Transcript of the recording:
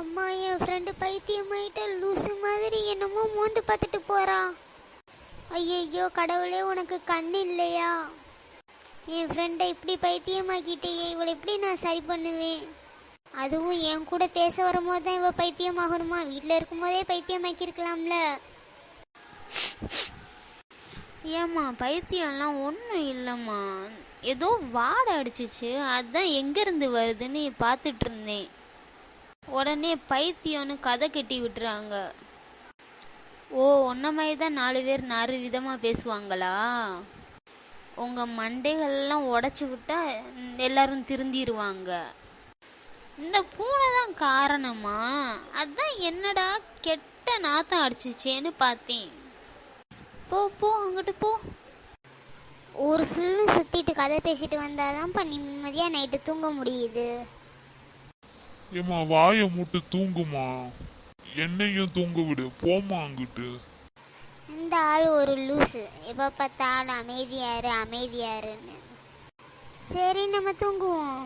அம்மா என் ஃப்ரெண்டு பைத்தியமாயிட்ட லூசு மாதிரி என்னமோ மோந்து பார்த்துட்டு போகிறா ஐயையோ கடவுளே உனக்கு கண் இல்லையா? என் ஃப்ரெண்டை இப்படி பைத்தியமாக்கிட்டேயே இவளை எப்படி நான் சரி பண்ணுவேன்? அதுவும் என் கூட பேச வரும்போது தான் இவள் பைத்தியமாகணுமா? வீட்டில் இருக்கும்போதே பைத்தியமாக்கியிருக்கலாம்ல. ஏம்மா பைத்தியம்லாம் ஒன்றும் இல்லைம்மா. ஏதோ வாடை அடிச்சிச்சு. அதான் எங்கேருந்து வருதுன்னு பார்த்துட்டு இருந்தேன் உடனே பைத்தியம்னு கதை கட்டி விட்டுறாங்க. ஓ உன்ன மாதிரி தான் நாலு பேர் நாலு விதமாக பேசுவாங்களா? உங்கள் மண்டைகள்லாம் உடச்சி விட்டா எல்லாரும் திருந்திடுவாங்க இந்த பூனை தான் காரணமா? அதான் என்னடா கெட்ட நாத்தம் அடிச்சிச்சேன்னு பார்த்தேன். போ போ அங்கிட்டு போ. சுற்றிட்டு கதை பேசிட்டு வந்தாதான்ப்பா நிம்மதியாக நைட்டு தூங்க முடியுது. ஏம்மா வாயை மூட்டு தூங்குமா? என்னையும் தூங்க விடு போம்மா அங்கிட்டு. இந்த ஆள் ஒரு லூசு. எப்போ பார்த்தாலும் அமைதியாரு அமைதியாருன்னு. சரி நம்ம தூங்குவோம்.